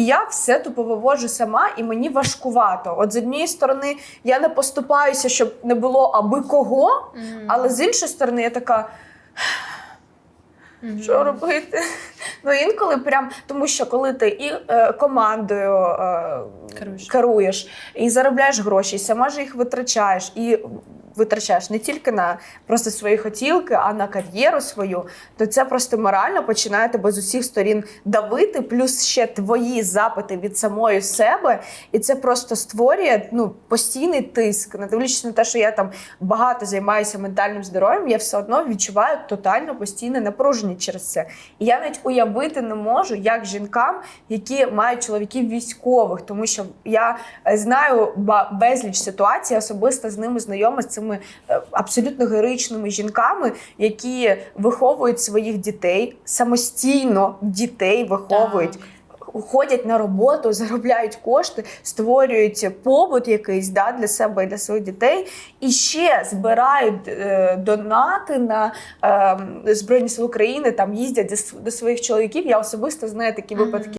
І я все тупо виводжу сама, і мені важкувато. От з однієї сторони, я не поступаюся, щоб не було аби кого, але з іншої сторони, я така. Що робити? Ну інколи прям тому, що коли ти і е, командою е, Керуєш. керуєш, і заробляєш гроші, і сама ж їх витрачаєш, і витрачаєш не тільки на просто свої хотілки, а на кар'єру свою, то це просто морально починає тебе з усіх сторін давити, плюс ще твої запити від самої себе, і це просто створює ну постійний тиск. Не дивлячись на те, що я там багато займаюся ментальним здоров'ям, я все одно відчуваю тотально постійне напруження через це. І я навіть уявити не можу, як жінкам, які мають чоловіків військових, тому що я е, знаю безліч ситуацій, особисто з ними знайома з цими е, абсолютно героїчними жінками, які виховують своїх дітей самостійно дітей виховують. Так. Ходять на роботу, заробляють кошти, створюють побут якийсь да, для себе і для своїх дітей, і ще збирають е, донати на е, Збройні Сили України, там їздять до, своїх чоловіків. Я особисто знаю такі випадки.